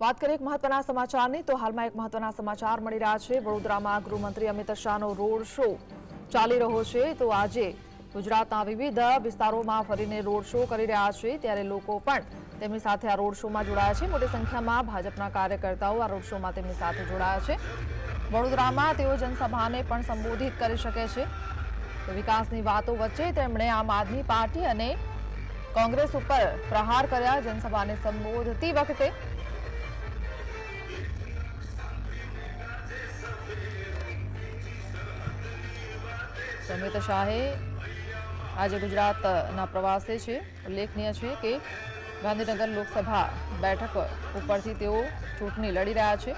વાત કરીએ એક મહત્વના સમાચારની, તો હાલમાં એક મહત્વના સમાચાર મળી રહ્યા છે. વડોદરામાં ગૃહમંત્રી અમિત શાહનો રોડ શો ચાલી રહ્યો છે. તો આજે ગુજરાતના વિવિધ વિસ્તારોમાં ફરીને રોડ શો કરી રહ્યા છે. ત્યારે લોકો પણ તેમની સાથે આ રોડ શોમાં જોડાયા છે. મોટી સંખ્યામાં ભાજપના કાર્યકર્તાઓ આ રોડ શોમાં તેમની સાથે જોડાયા છે. વડોદરામાં તેઓ જનસભાને પણ સંબોધિત કરી શકે છે. વિકાસની વાતો વચ્ચે તેમણે આમ આદમી પાર્ટી અને કોંગ્રેસ ઉપર પ્રહાર કર્યા. જનસભાને સંબોધતી વખતે તો અમિત શાહે આજે ગુજરાતના પ્રવાસે છે. ઉલ્લેખનીય છે કે ગાંધીનગર લોકસભા બેઠક ઉપરથી તેઓ ચૂંટણી લડી રહ્યા છે.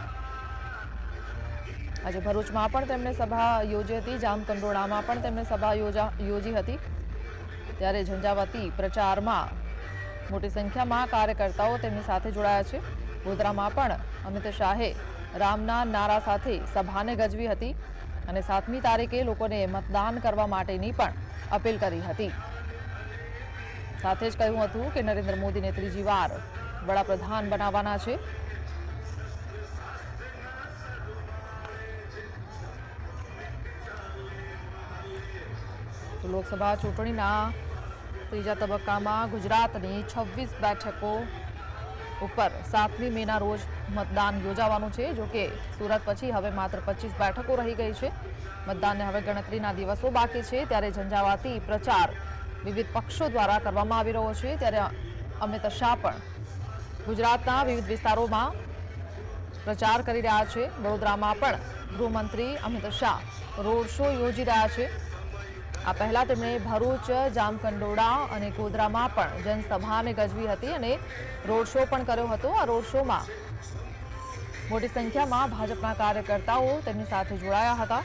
આજે ભરૂચમાં પણ તેમણે સભા યોજી હતી. જામકંડોળામાં પણ તેમણે સભા યોજી હતી. ત્યારે ઝંઝાવતી પ્રચારમાં મોટી સંખ્યામાં કાર્યકર્તાઓ તેમની સાથે જોડાયા છે. ગોધરામાં પણ અમિત શાહે રામના નારા સાથે સભાને ગજવી હતી. અને સાતમી તારીખે લોકોને મતદાન કરવા માટેની પણ અપીલ કરી હતી. સાથે જ કહ્યું હતું કે નરેન્દ્ર મોદીને ત્રીજી વાર વડાપ્રધાન બનાવવાના છે. લોકસભા ચૂંટણીના ત્રીજા તબક્કામાં ગુજરાતની છવ્વીસ બેઠકો ઉપર સાતમી મેના રોજ મતદાન યોજાવાનું છે જોકે સુરત પછી હવે માત્ર પચીસ બેઠકો રહી ગઈ છે. મતદાનને હવે ગણતરીના દિવસો બાકી છે, ત્યારે ઝંઝાવાતી પ્રચાર વિવિધ પક્ષો દ્વારા કરવામાં આવી રહ્યો છે, ત્યારે અમિત શાહ પણ ગુજરાતના વિવિધ વિસ્તારોમાં પ્રચાર કરી રહ્યા છે. વડોદરામાં પણ ગૃહમંત્રી અમિત શાહ રોડ શો યોજી રહ્યા છે. આ પહેલા તેમણે ભરૂચ, જામકંડોળા અને ગોધરામાં પણ જનસભાને ગજવી હતી અને રોડ શો પણ કર્યો હતો. આ રોડ શોમાં મોટી સંખ્યામાં ભાજપના કાર્યકર્તાઓ તેમની સાથે જોડાયા હતા.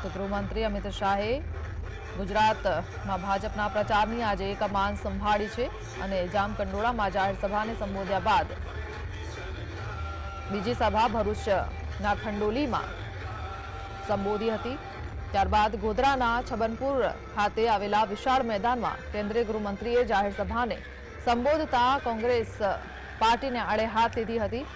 તો ગૃહમંત્રી અમિત શાહે ગુજરાતમાં ભાજપના પ્રચારની આજે કમાન સંભાળી છે અને જામકંડોળામાં જાહેરસભાને સંબોધ્યા બાદ બીજી સભા ભરૂચના ખંડોલીમાં સંબોધી હતી. ત્યારબાદ ગોધરાના છબનપુર ખાતે આવેલા વિશાળ મેદાનમાં કેન્દ્રીય ગૃહમંત્રીએ જાહેર સભાને સંબોધતા કોંગ્રેસ પાર્ટીને આડે હાથ લીધી હતી.